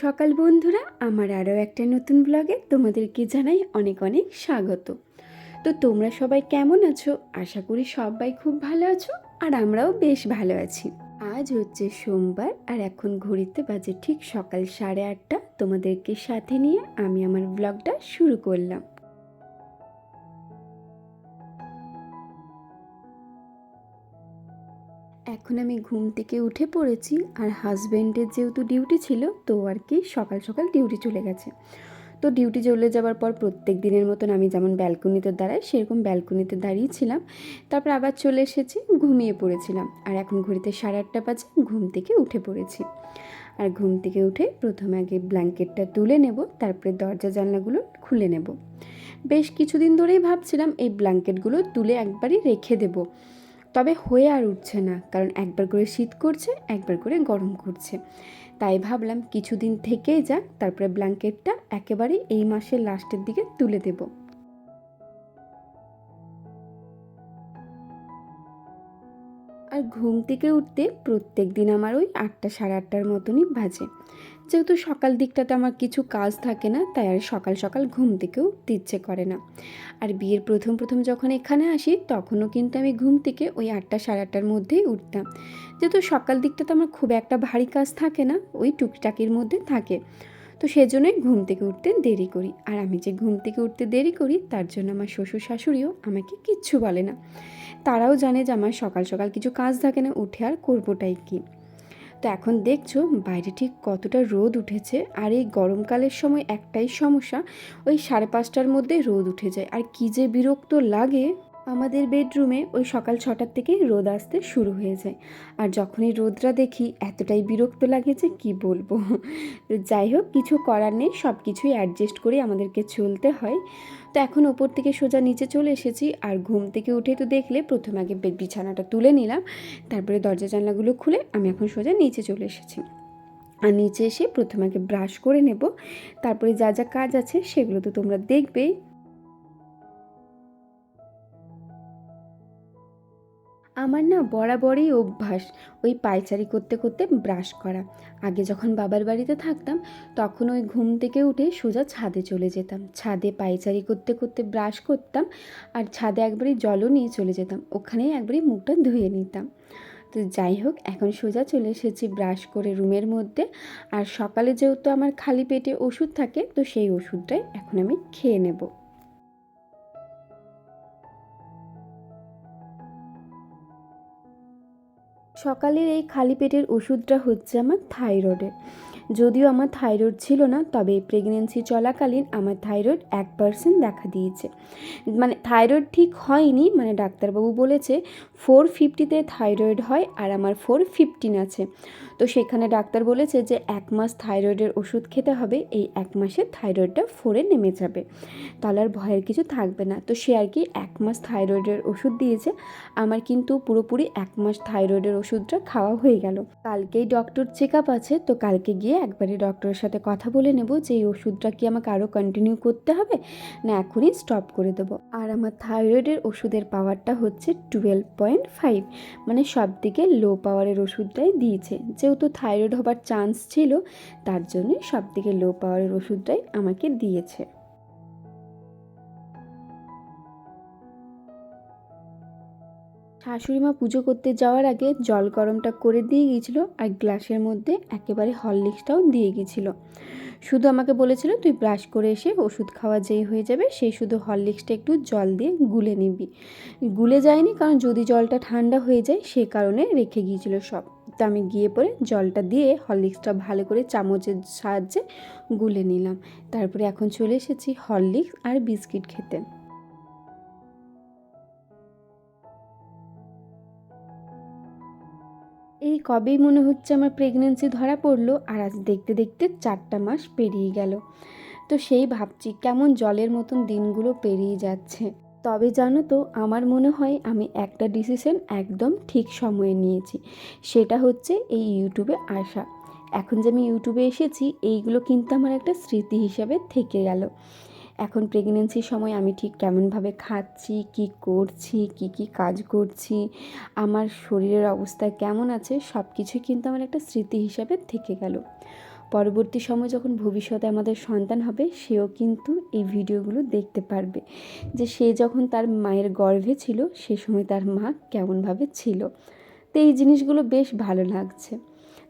সকাল বন্ধুরা, আমার আরও একটা নতুন ব্লগে তোমাদেরকে জানাই অনেক অনেক স্বাগত। তো তোমরা সবাই কেমন আছো? আশা করি সবাই খুব ভালো আছো আর আমরাও বেশ ভালো আছি। আজ হচ্ছে সোমবার আর এখন ঘড়িতে বাজে ঠিক সকাল সাড়ে আটটা। তোমাদেরকে সাথে নিয়ে আমি আমার ব্লগটা শুরু করলাম। এখন আমি ঘুম থেকে উঠে পড়েছি আর হাজব্যান্ডের যেহেতু ডিউটি ছিল, তো আর কি সকাল সকাল ডিউটি চলে গেছে। তো ডিউটি চলে যাওয়ার পর প্রত্যেক দিনের মতন আমি যেমন ব্যালকনিতে দাঁড়াই, সেরকম ব্যালকনিতে দাঁড়িয়েছিলাম তারপর আবার চলে এসেছি, ঘুমিয়ে পড়েছিলাম। আর এখন ঘড়িতে সাড়ে আটটা বাজে, ঘুম থেকে উঠে পড়েছি। আর ঘুম থেকে উঠে প্রথমে আগে ব্ল্যাঙ্কেটটা তুলে নেব, তারপরে দরজা জানলাগুলো খুলে নেব। বেশ কিছুদিন ধরেই ভাবছিলাম এই ব্ল্যাঙ্কেটগুলো তুলে একবারই রেখে দেবো। তবে হয়ে আর উঠছে না, কারণ একবার করে শীত করছে, একবার করে গরম করছে। তাই ভাবলাম কিছুদিন থেকেই যাক, তারপরে ব্ল্যাঙ্কেটটা একেবারে এই মাসের লাস্টের দিকে তুলে দেবো। আর ঘুম থেকে উঠতে প্রত্যেক দিন আমার ওই আটটা সাড়ে আটটার মতনই বাজে। যেহেতু সকাল দিকটাতে আমার কিছু কাজ থাকে না, তাই আর সকাল সকাল ঘুম থেকেও ইচ্ছে করে না। আর বিয়ের প্রথম প্রথম যখন এখানে আসি, তখনও কিন্তু আমি ঘুম থেকে ওই আটটা সাড়ে আটটার মধ্যেই উঠতাম। যেহেতু সকাল দিকটাতে আমার খুব একটা ভারী কাজ থাকে না, ওই টুকটাকির মধ্যে থাকে। তো সেজন্যই ঘুম থেকে উঠতে দেরি করি। আর আমি যে ঘুম থেকে উঠতে দেরি করি, তার জন্য আমার শ্বশুর শাশুড়িও আমাকে কিচ্ছু বলে না। তারাও জানে যে আমার সকাল সকাল কিছু কাজ থাকে না, উঠে আর করবোটাই কি? তো এখন দেখছ বাইরে ঠিক কতটা রোদ উঠেছে আর এই গরমকালের সময় একটাই সমস্যা, ওই সাড়ে পাঁচটার মধ্যে রোদ উঠে যায়। আর কী যে বিরক্ত লাগে আমাদের বেডরুমে ওই সকাল ছটার থেকে রোদ আসতে শুরু হয়ে যায়। আর যখনই রোদটা দেখি, এতটাই বিরক্ত লাগে যে কী বলব? তো যাই হোক, কিছু করার নেই সব কিছুই অ্যাডজাস্ট করে আমাদেরকে চলতে হয়। তো এখন ওপর থেকে সোজা নিচে চলে এসেছি, আর ঘুম থেকে উঠে তো দেখলে প্রথমে আগে বেড বিছানাটা তুলে নিলাম, তারপরে দরজা জানলাগুলো খুলে আমি এখন সোজা নিচে চলে এসেছি। আর নিচে এসে প্রথমে আগে ব্রাশ করে নেব, তারপরে যা যা কাজ আছে সেগুলো তো তোমরা দেখবেই। আমার না বরাবরই অভ্যাস ওই পায়চারি করতে করতে ব্রাশ করা। আগে যখন বাবার বাড়িতে থাকতাম, তখন ওই ঘুম থেকে উঠে সোজা ছাদে চলে যেতাম। ছাদে পায়চারি করতে করতে ব্রাশ করতাম আর ছাদে একবারই জলও নিয়ে চলে যেতাম। ওখানেই একবারই মুখটা ধুয়ে নিতাম। তো যাই হোক, এখন সোজা চলে এসেছি ব্রাশ করে রুমের মধ্যে। আর সকালে যেহেতু আমার খালি পেটে ওষুধ থাকে, তো সেই ওষুধটাই এখন আমি খেয়ে নেব। সকালের এই খালি পেটের ওষুধটা হচ্ছে আমার থাইরয়েডের। যদিও আমার থাইরয়েড ছিল না, তবে প্রেগনেন্সি চলাকালীন আমার থাইরয়েড এক পার্সেন্ট দেখা দিয়েছে। মানে থাইরয়েড ঠিক হয়নি মানে ডাক্তারবাবু বলেছে ফোর ফিফটিতে থাইরয়েড হয় আর আমার ফোর ফিফটিন আছে। তো সেখানে ডাক্তার বলেছে যে এক মাস থাইরয়েডের ওষুধ খেতে হবে, এই এক মাসে থাইরয়েডটা ফোরে নেমে যাবে। তাহলে আর ভয়ের কিছু থাকবে না। তো সে আর কি এক মাস থাইরয়েডের ওষুধ দিয়েছে, আমার কিন্তু পুরোপুরি এক মাস থাইরয়েডের ওষুধটা খাওয়া হয়ে গেল। কালকেই ডক্টর চেক আপ আছে, তো কালকে গিয়ে একবারে ডক্টরের সাথে কথা বলে নেব যে এই ওষুধটা কি আমাকে আরও কন্টিনিউ করতে হবে? না, এখনই স্টপ করে দেবো। আর আমার থাইরয়েডের ওষুধের পাওয়ারটা হচ্ছে টুয়েলভ পয়েন্ট ফাইভ মানে সব দিকে লো পাওয়ারের ওষুধটাই দিয়েছে। যেহেতু থাইরয়েড হবার চান্স ছিল, তার জন্যই সব দিকে লো পাওয়ারের ওষুধটাই আমাকে দিয়েছে। শাশুড়ি মা পুজো করতে যাওয়ার আগে জল গরমটা করে দিয়ে গিয়েছিল আর গ্লাসের মধ্যে একেবারে হরলিক্সটাও দিয়ে গিয়েছিল। শুধু আমাকে বলেছিল, তুই ব্রাশ করে এসে ওষুধ খাওয়া যেই হয়ে যাবে সেই শুধু হরলিক্সটা একটু জল দিয়ে গুলে নিবি। গুলে যায়নি কারণ যদি জলটা ঠান্ডা হয়ে যায়, সে কারণে রেখে গিয়েছিল সব। তো আমি গিয়ে পরে জলটা দিয়ে হরলিক্সটা ভালো করে চামচের সাহায্যে গুলে নিলাম। তারপরে এখন চলে এসেছি হরলিক্স আর বিস্কিট খেতে। কবেই মনে হচ্ছে আমার প্রেগনেন্সি ধরা পড়ল আর আজ দেখতে দেখতে চারটা মাস পেরিয়ে গেল। তো সেই ভাবছি কেমন জলের মতন দিনগুলো পেরিয়ে যাচ্ছে। তবে জানো তো, আমার মনে হয় আমি একটা ডিসিশন একদম ঠিক সময়ে নিয়েছি। সেটা হচ্ছে এই ইউটিউবে আসা। এখন যে আমি ইউটিউবে এসেছি, এইগুলো কিন্তু আমার একটা স্মৃতি হিসাবে থেকে গেল। এখন প্রেগনেন্সির সময় আমি ঠিক কেমনভাবে খাচ্ছি, কি করছি, কি কি কাজ করছি, আমার শরীরের অবস্থা কেমন আছে সব কিছুই কিন্তু আমার একটা স্মৃতি হিসাবে থেকে গেল। পরবর্তী সময় যখন ভবিষ্যতে আমাদের সন্তান হবে, সেও কিন্তু এই ভিডিওগুলো দেখতে পারবে যে সে যখন তার মায়ের গর্ভে ছিল, সে সময় তার মা কেমনভাবে ছিল। তো এই জিনিসগুলো বেশ ভালো লাগছে।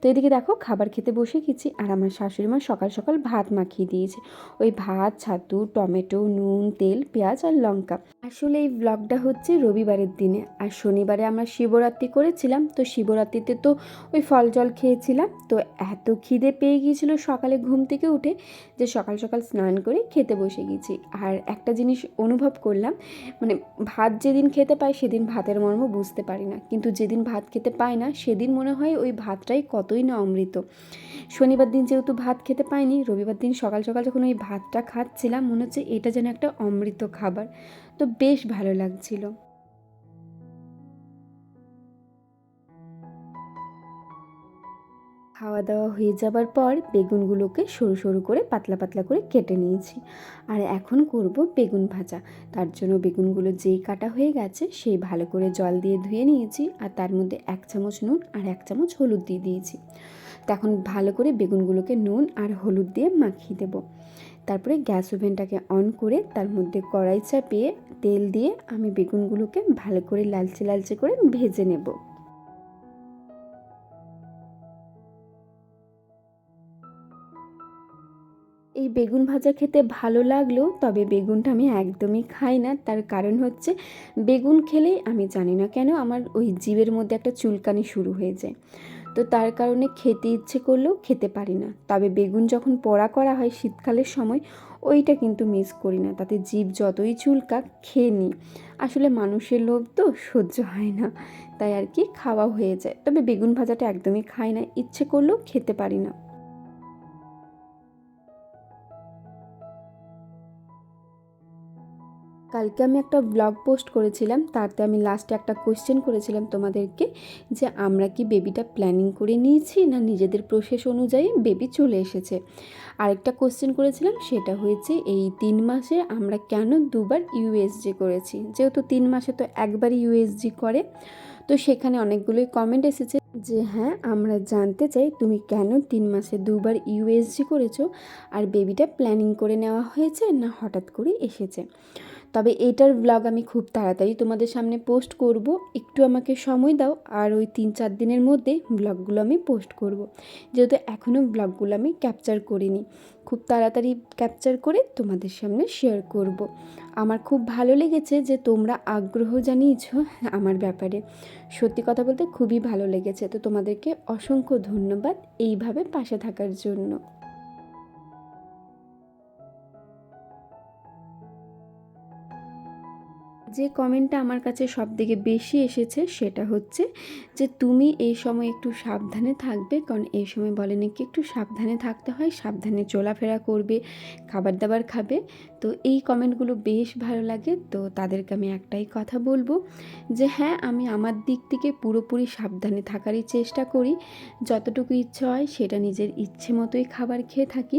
তো এদিকে দেখো খাবার খেতে বসে গেছি আর আমার শাশুড়ি মা সকাল সকাল ভাত মাখিয়ে দিয়েছে। ওই ভাত, ছাতু, টমেটো, নুন, তেল, পেঁয়াজ আর লঙ্কা। আসলে এই ব্লগটা হচ্ছে রবিবারের দিনে আর শনিবারে আমরা শিবরাত্রি করেছিলাম, তো শিবরাত্রিতে তো ওই ফল জল খেয়েছিলাম। তো এত খিদে পেয়ে গিয়েছিল সকালে ঘুম থেকে উঠে যে সকাল সকাল স্নান করে খেতে বসে গেছি। আর একটা জিনিস অনুভব করলাম মানে ভাত যেদিন খেতে পাই সেদিন ভাতের মর্ম বুঝতে পারি না। কিন্তু যেদিন ভাত খেতে পাই না সেদিন মনে হয় ওই ভাতটাই কতই না অমৃত। শনিবার দিন যেহেতু ভাত খেতে পাইনি, রবিবার দিন সকাল সকাল যখন ওই ভাতটা খাচ্ছিলাম, মনে হচ্ছে এটা যেন একটা অমৃত খাবার। তো বেশ ভালো লাগছিল। খাওয়া দাওয়া হয়ে যাবার পর বেগুনগুলোকে সরু সরু করে পাতলা পাতলা করে কেটে নিয়েছি। আর এখন করব বেগুন ভাজা। তার জন্য বেগুনগুলো যেই কাটা হয়ে গেছে সেই ভালো করে জল দিয়ে ধুয়ে নিয়েছি আর তার মধ্যে এক চামচ নুন আর এক চামচ হলুদ দিয়ে দিয়েছি। তখন ভালো করে বেগুনগুলোকে নুন আর হলুদ দিয়ে মাখিয়ে দেব। তারপরে গ্যাস ওভেনটাকে অন করে তার মধ্যে কড়াই চাপিয়ে তেল দিয়ে আমি বেগুনগুলোকে ভালো করে লালচে লালচে করে ভেজে নেব। এই বেগুন ভাজা খেতে ভালো লাগলেও তবে বেগুনটা আমি একদমই খাই না। তার কারণ হচ্ছে, বেগুন খেলেই আমি জানি না কেন আমার ওই জীবের মধ্যে একটা চুলকানি শুরু হয়ে যায়। তো তার কারণে খেতে ইচ্ছে করলেও খেতে পারি না। তবে বেগুন যখন পোড়া করা হয় শীতকালের সময়, ওইটা কিন্তু মিস করি না। তাতে জীব যতই চুলকা খেয়ে নিই। আসলে মানুষের লোভ তো, সহ্য হয় না। তাই আর কি, খাওয়া হয়ে যায়। তবে বেগুন ভাজাটা একদমই খাই না। ইচ্ছে করলেও খেতে পারি না। কালকে আমি একটা ব্লগ পোস্ট করেছিলাম, তাতে আমি লাস্টে একটা কোয়েশ্চেন করেছিলাম তোমাদেরকে, যে আমরা কি বেবিটা প্ল্যানিং করে নিয়েছি না নিজেদের প্রসেস অনুযায়ী বেবি চলে এসেছে? আরেকটা কোয়েশ্চেন করেছিলাম, সেটা হয়েছে এই তিন মাসে আমরা কেন দুবার ইউএসজি করেছি? যেহেতু তিন মাসে তো একবার ইউএসজি করে, তো সেখানে অনেকগুলোই কমেন্ট এসেছে যে হ্যাঁ আমরা জানতে চাই তুমি কেন তিন মাসে দুবার ইউএসজি করেছ? আর বেবিটা প্ল্যানিং করে নেওয়া হয়েছে না হঠাৎ করে এসেছে? তবে এটার ব্লগ আমি খুব তাড়াতাড়ি তোমাদের সামনে পোস্ট করব। একটু আমাকে সময় দাও আর ওই তিন চার দিনের মধ্যে ব্লগগুলো আমি পোস্ট করব। যেহেতু এখনও ব্লগগুলো আমি ক্যাপচার করিনি। খুব তাড়াতাড়ি ক্যাপচার করে তোমাদের সামনে শেয়ার করব। আমার খুব ভালো লেগেছে যে তোমরা আগ্রহ জানিয়েছ আমার ব্যাপারে। সত্যি কথা বলতে খুবই ভালো লেগেছে। তো তোমাদেরকে অসংখ্য ধন্যবাদ এইভাবে পাশে থাকার জন্য। যে কমেন্টটা আমার কাছে সব থেকে বেশি এসেছে সেটা হচ্ছে যে তুমি এই সময় একটু সাবধানে থাকবে, কারণ এই সময় বলে নাকি একটু সাবধানে থাকতে হয়, সাবধানে চলাফেরা করবে, খাবার দাবার খাবে। তো এই কমেন্টগুলো বেশ ভালো লাগে। তো তাদেরকে আমি একটাই কথা বলব যে হ্যাঁ আমি আমার দিক থেকে পুরোপুরি সাবধানে থাকারই চেষ্টা করি। যতটুকু ইচ্ছে হয় সেটা নিজের ইচ্ছে মতোই খাবার খেয়ে থাকি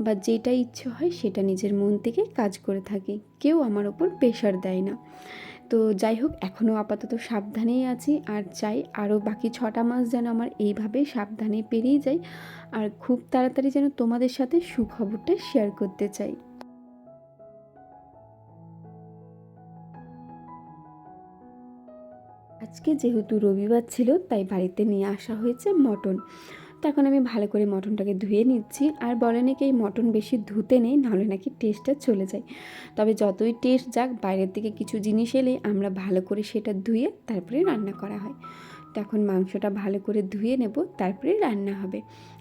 বা যেটা ইচ্ছে হয় সেটা নিজের মন থেকে কাজ করে থাকি। কেউ আমার ওপর প্রেশার দেয় না। তো যাই হোক, এখনও আপাতত সাবধানেই আছি আর চাই আরও বাকি ছটা মাস যেন আমার এইভাবে সাবধানে পেরিয়ে যায় আর খুব তাড়াতাড়ি যেন তোমাদের সাথে সুখবরটা শেয়ার করতে চাই। আজকে যেহেতু রবিবার ছিল, তাই বাড়িতে নিয়ে আসা হয়েছে মটন। তো এখন আমি ভালো করে মটনটাকে ধুয়ে নিচ্ছি। আর বলে নাকি এই মটন বেশি ধুতে নেই, নাহলে নাকি টেস্টটা চলে যায়। তবে যতই টেস্ট যাক, বাইরের থেকে কিছু জিনিস এলে আমরা ভালো করে সেটা ধুয়ে তারপরে রান্না করা হয়। তো এখন মাংসটা ভালো করে ধুয়ে নেব, তারপরে রান্না হবে।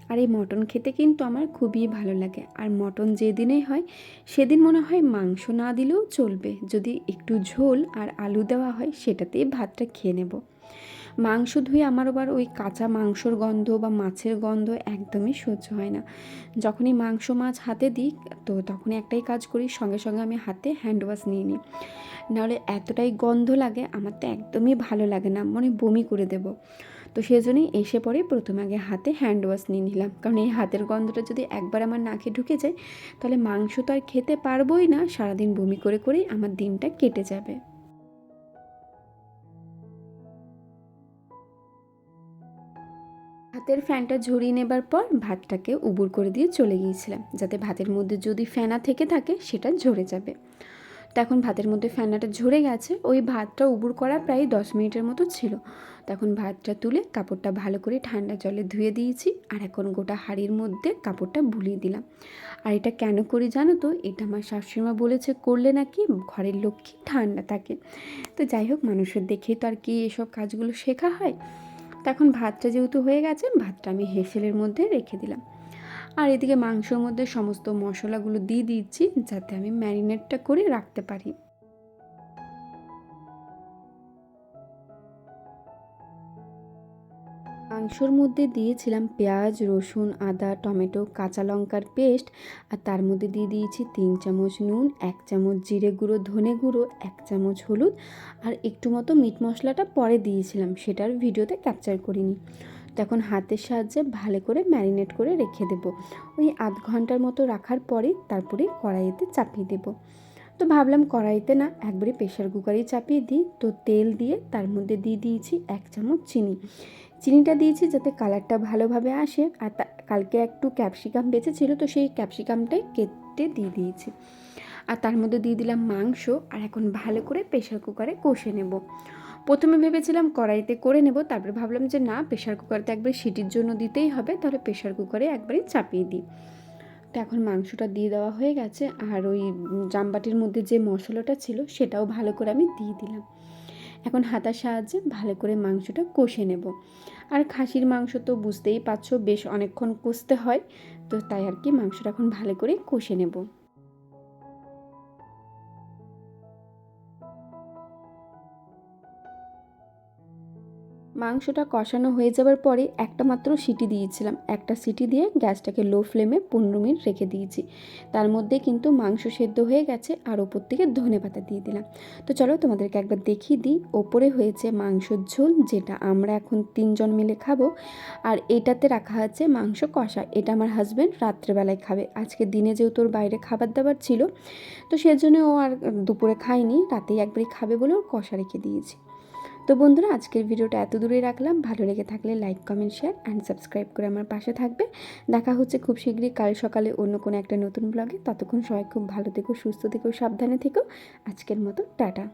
আর এই মটন খেতে কিন্তু আমার খুবই ভালো লাগে। আর মটন যেদিনেই হয়, সেদিন মনে হয় মাংস না দিলেও চলবে। যদি একটু ঝোল আর আলু দেওয়া হয়, সেটাতেই ভাতটা খেয়ে নেব। মাংস ধুয়ে আমার আবার ওই কাঁচা মাংসর গন্ধ বা মাছের গন্ধ একদমই সহ্য হয় না। যখনই মাংস মাছ হাতে দিই, তো তখনই একটাই কাজ করি, সঙ্গে সঙ্গে আমি হাতে হ্যান্ড ওয়াশ নিয়ে নিই। নাহলে এতটাই গন্ধ লাগে, আমার তো একদমই ভালো লাগে না, মনে বমি করে দেব। তো সেই জন্যই এসে পরে প্রথমে আগে হাতে হ্যান্ড ওয়াশ নিয়ে নিলাম। কারণ এই হাতের গন্ধটা যদি একবার আমার নাকে ঢুকে যায়, তাহলে মাংস তো আর খেতে পারবোই না। সারাদিন বমি করে করেই আমার দিনটা কেটে যাবে। ভাত ভাতের ফ্যানটা ঝরিয়ে নেবার পর ভাতটাকে উবুর করে দিয়ে চলে গিয়েছিলাম, যাতে ভাতের মধ্যে যদি ফেনা থেকে থাকে, সেটা ঝরে যাবে। তো এখন ভাতের মধ্যে ফেনাটা ঝরে গেছে। ওই ভাতটা উবুর করা প্রায় দশ মিনিটের মতো ছিল। তখন ভাতটা তুলে কাপড়টা ভালো করে ঠান্ডা জলে ধুয়ে দিয়েছি আর এখন গোটা হাঁড়ির মধ্যে কাপড়টা বুলিয়ে দিলাম। আর এটা কেন করি জানো তো? এটা আমার শাশুড়িমা বলেছে, করলে নাকি ঘরের লক্ষ্মী ঠান্ডা থাকে। তো যাই হোক, মানুষের দেখেই তো আর কি এসব কাজগুলো শেখা হয়। তো এখন ভাতটা যেহেতু হয়ে গেছে, ভাতটা আমি হেসেলের মধ্যে রেখে দিলাম। আর এদিকে মাংসর মধ্যে সমস্ত মশলাগুলো দিয়ে দিচ্ছি যাতে আমি ম্যারিনেটটা করে রাখতে পারি। মাংসর মধ্যে দিয়েছিলাম পেঁয়াজ, রসুন, আদা, টমেটো, কাঁচা লঙ্কার পেস্ট আর তার মধ্যে দিয়ে দিয়েছি তিন চামচ নুন, এক চামচ জিরে গুঁড়ো, ধনে গুঁড়ো, এক চামচ হলুদ আর একটু মতো মিট মশলাটা পরে দিয়েছিলাম। সেটার ভিডিওতে ক্যাপচার করিনি। তখন হাতের সাহায্যে ভালো করে ম্যারিনেট করে রেখে দেবো। ওই আধ ঘণ্টার মতো রাখার পরে তারপরে কড়াইতে চাপিয়ে দেবো। তো ভাবলাম কড়াইতে না একবারে প্রেশার কুকারেই চাপিয়ে দিই। তো তেল দিয়ে তার মধ্যে দিয়ে দিয়েছি এক চামচ চিনি। চিনিটা দিয়েছি যাতে কালারটা ভালোভাবে আসে। আর কালকে একটু ক্যাপসিকাম বেঁচেছিল, তো সেই ক্যাপসিকামটাই কেটে দিয়ে দিয়েছি। আর তার মধ্যে দিয়ে দিলাম মাংস। আর এখন ভালো করে প্রেশার কুকারে কষে নেব। প্রথমে ভেবেছিলাম কড়াইতে করে নেব, তারপরে ভাবলাম যে না প্রেশার কুকারতে একবার সিটির জন্য দিতেই হবে, তাহলে প্রেশার কুকারে একবারই চাপিয়ে দিই। তো এখন মাংসটা দিয়ে দেওয়া হয়ে গেছে। আর ওই জামবাটির মধ্যে যে মশলাটা ছিল, সেটাও ভালো করে আমি দিয়ে দিলাম। এখন হাতার সাহায্যে ভালো করে মাংসটা কষে নেব। আর খাসির মাংস তো বুঝতেই পারছ, বেশ অনেকক্ষণ কষতে হয়। তো তাই আর কি মাংসটা এখন ভালো করে কষে নেব। মাংসটা কষানো হয়ে যাবার পরে একটা মাত্র সিটি দিয়েছিলাম। একটা সিটি দিয়ে গ্যাসটাকে লো ফ্লেমে পনেরো মিনিট রেখে দিয়েছি। তার মধ্যে কিন্তু মাংস সেদ্ধ হয়ে গেছে আর ওপর থেকে ধনে পাতা দিয়ে দিলাম। তো চলো তোমাদেরকে একবার দেখিয়ে দিই, ওপরে হয়েছে মাংসর ঝোল যেটা আমরা এখন তিনজন মিলে খাব আর এটাতে রাখা আছে মাংস কষা। এটা আমার হাজব্যান্ড রাত্রেবেলায় খাবে। আজকে দিনে যেহেতু ওর বাইরে খাবার দাবার ছিল, তো সেজন্য ও আর দুপুরে খায়নি, রাতেই একবারই খাবে বলে ওর কষা রেখে দিয়েছি। তো বন্ধুরা, আজকের ভিডিওটা এত দূরেই রাখলাম। ভালো লেগে থাকলে like, comment, share and subscribe করে আমার পাশে থাকবে। দেখা হচ্ছে খুব শীঘ্রই কাল সকালে অন্য কোনো একটা নতুন ব্লগে। ততক্ষণ সবাই খুব ভালো থেকো, সুস্থ থেকো, সাবধানে থেকো। আজকের মতো, টাটা।